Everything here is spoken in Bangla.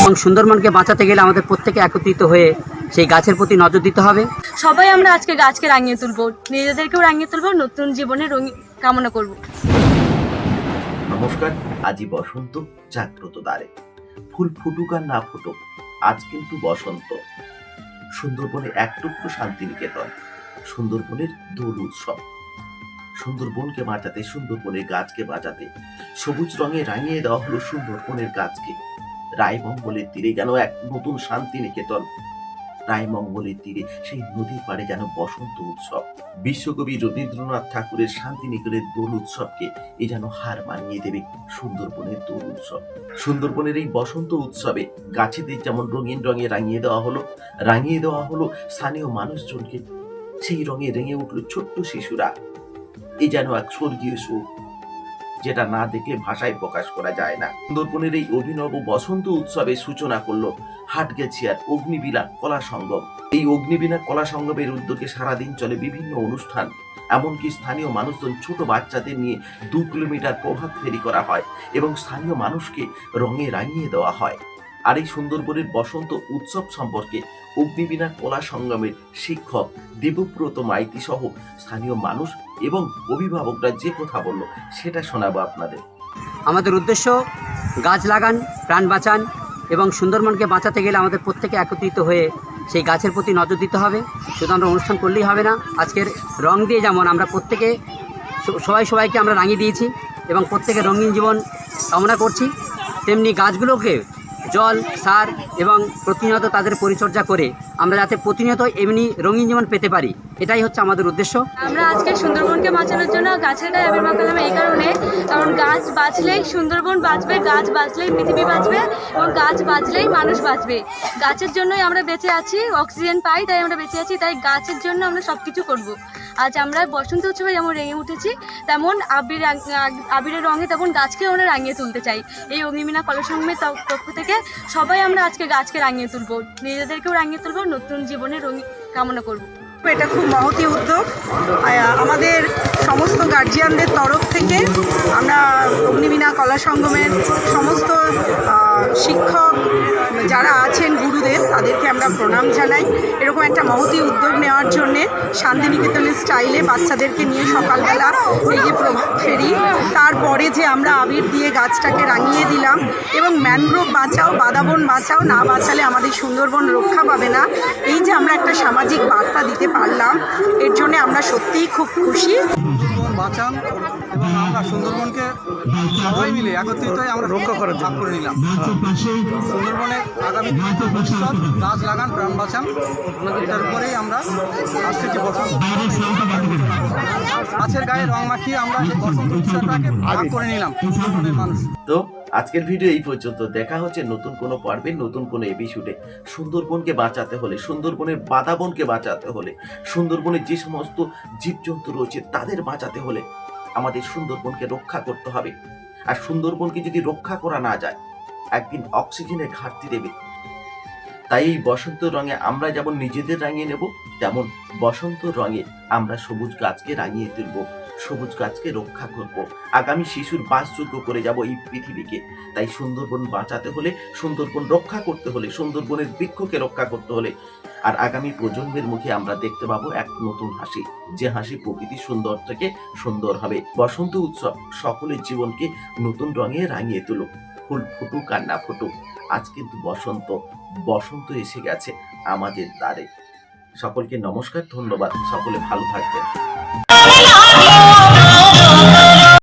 এবং সুন্দরবনকে বাঁচাতে গেলে আমাদের প্রত্যেকে একত্রিত হয়ে সেই গাছের প্রতি নজর দিতে হবে। সবাই আমরা আজকে গাছকে রাঙিয়ে তুলবো নিজেদেরকেও রাঙিয়ে তুলবো নতুন জীবনের রঙ কামনা করব। নমস্কার আজই বসন্ত জাগ্রত দ্বারে। ফুল ফুটুক আর না ফুটুক আজ কিন্তু বসন্ত। সুন্দরবনে এক টুকরো শান্তিনিকেতন সুন্দরবনের দোল উৎসব। সুন্দরবনকে বাঁচাতে, সুন্দরবনের গাছকে বাঁচাতে, সবুজ রঙে রাঙিয়ে দেওয়া হলো সুন্দরবনের গাছকে। রায়মঙ্গলের তীরে যেন এক নতুন শান্তি শান্তিনিকেতন। রায়মঙ্গলের তীরে সেই নদীর পাড়ে যেন বসন্ত উৎসব। বিশ্বকবি রবীন্দ্রনাথ ঠাকুরের শান্তিনিকেতনের দোল উৎসবকে এ যেন হার মানিয়ে দেবে সুন্দরবনের দোল উৎসব। সুন্দরবনের এই বসন্ত উৎসবে গাছেদের যেমন রঙিন রঙে রাঙিয়ে দেওয়া হলো, রাঙিয়ে দেওয়া হলো স্থানীয় মানুষজনকে, সেই রঙে রেঙে উঠল ছোট্ট শিশুরা। এ যেন এক স্বর্গীয় সুখ, যেটা না দেখলে ভাষায় প্রকাশ করা যায় না। সুন্দরবনের এই অভিনব বসন্ত উৎসবের সূচনা করল হাটগেছিয়ার অগ্নিবীণা কলা সঙ্গম। এই অগ্নিবীণা কলা সঙ্গমের উদ্যোগে সারাদিন চলে বিভিন্ন অনুষ্ঠান, এমনকি স্থানীয় মানুষজন ছোট বাচ্চাদের নিয়ে দু কিলোমিটার প্রভাত ফেরি করা হয় এবং স্থানীয় মানুষকে রঙে রাঙিয়ে দেওয়া হয়। আর এই সুন্দরবনের বসন্ত উৎসব সম্পর্কে অগ্নিবীণা কলা সংগ্রামের শিক্ষক দেবব্রত মাইতি সহ স্থানীয় মানুষ এবং অভিভাবকরা যে কথা বলল সেটা শোনাবো আপনাদের। আমাদের উদ্দেশ্য, গাছ লাগান, প্রাণ বাঁচান এবং সুন্দরবনকে বাঁচাতে গেলে আমাদের প্রত্যেকে একত্রিত হয়ে সেই গাছের প্রতি নজর দিতে হবে। শুধু আমরা অনুষ্ঠান করলেই হবে না, আজকের রং দিয়ে যেমন আমরা প্রত্যেকে সবাই সবাইকে আমরা রাঙিয়ে দিয়েছি এবং প্রত্যেকে রঙিন জীবন কামনা করছি, তেমনি গাছগুলোকে জল, সার এবং প্রতিনিয়ত তাদের পরিচর্যা করে আমরা যাতে প্রতিনিয়ত এমনি রঙিন জীবন পেতে পারি। এটাই হচ্ছে আমাদের উদ্দেশ্য। আমরা আজকে সুন্দরবনকে বাঁচানোর জন্য গাছের গায়ে করলাম এই কারণে কারণ গাছ বাঁচলেই সুন্দরবন বাঁচবে, গাছ বাঁচলেই পৃথিবী বাঁচবে এবং গাছ বাঁচলেই মানুষ বাঁচবে। গাছের জন্যই আমরা বেঁচে আছি, অক্সিজেন পাই, তাই আমরা বেঁচে আছি, তাই গাছের জন্য আমরা সব কিছু করব। আজ আমরা বসন্ত উৎসবে যেমন রেঙে উঠেছি, তেমন আবির আবিরের রঙে তেমন গাছকেও আমরা রাঙিয়ে তুলতে চাই। এই অগ্নিমিনা কলসংমের পক্ষ থেকে সবাই আমরা আজকে গাছকে রাঙিয়ে তুলবো। নিজেদেরকেও রাঙিয়ে তুলবো, নতুন জীবনের রঙ কামনা করব। এটা খুব মহতি উদ্যোগ। আমাদের সমস্ত গার্জিয়ানদের তরফ থেকে আমরা অগ্নিবীণা কলা সঙ্গমের সমস্ত শিক্ষক যারা আছেন গুরুদেব, তাদেরকে আমরা প্রণাম জানাই। এরকম একটা মহতি উদ্যোগ নেওয়ার জন্যে শান্তিনিকেতনের স্টাইলে বাচ্চাদেরকে নিয়ে সকালবেলা এই যে প্রভাত ফেরি। তারপরে যে আমরা আবির দিয়ে গাছটাকে রাঙিয়ে দিলাম এবং ম্যানগ্রোভ বাঁচাও, বাদাবন বাঁচাও, না বাঁচালে আমাদের সুন্দরবন রক্ষা পাবে না। এই যে আমরা একটা সামাজিক বার্তা দিতে পারলাম, এর জন্যে আমরা সত্যিই খুব খুশি। বাঁচান। এবং আমরা সুন্দরবনকে সবাই মিলে একত্রিত হয়ে আমরা রক্ষা করার ভাগ করে নিলাম। সুন্দরবনের আগামী গাছ লাগান প্রাণ বাঁচান। এটার উপরেই আমরা আজ থেকে বসন্ত গাছের গায়ে রং মাখিয়ে আমরা বসন্ত উৎসবটাকে ভাগ করে নিলাম। সুন্দরবনের মানুষ। তো আজকের ভিডিও এই পর্যন্ত। দেখা হচ্ছে নতুন কোনো পর্বে নতুন কোনো এপিসোডে সুন্দরবনকে বাঁচাতে হলে সুন্দরবনের বাদাবনকে বাঁচাতে হলে সুন্দরবনের যে সমস্ত জীবজন্তু রয়েছে তাদের বাঁচাতে হলে আমাদের সুন্দরবনকে রক্ষা করতে হবে। আর সুন্দরবনকে যদি রক্ষা করা না যায়, একদিন অক্সিজেনের ঘাটতি দেবে। তাই এই বসন্ত রঙে আমরা যেমন নিজেদের রাঙিয়ে নেব, তেমন বসন্ত রঙে আমরা সবুজ গাছকে রাঙিয়ে তুলব। সবুজ গাছকে রক্ষা করব। আগামী শিশুর বাসযোগ্য করে যাব এই পৃথিবীকে। তাই সুন্দরবন বাঁচাতে হলে, সুন্দরবন রক্ষা করতে হলে, সুন্দরবনের বৃক্ষকে রক্ষা করতে হলে। আর আগামী প্রজন্মের মুখে আমরা দেখতে পাবো এক নতুন হাসি, যে হাসি প্রকৃতি সুন্দর থেকে সুন্দর হবে। বসন্ত উৎসব সকলের জীবনকে নতুন রঙে রাঙিয়ে তুলুক। ফুল ফুটুক আর না ফুটুক। আজ কিন্তু বসন্ত বসন্ত এসে গেছে আমাদের দ্বারে। সকলকে নমস্কার, ধন্যবাদ। সকলে ভালো থাকবেন। Oh, oh, oh. oh.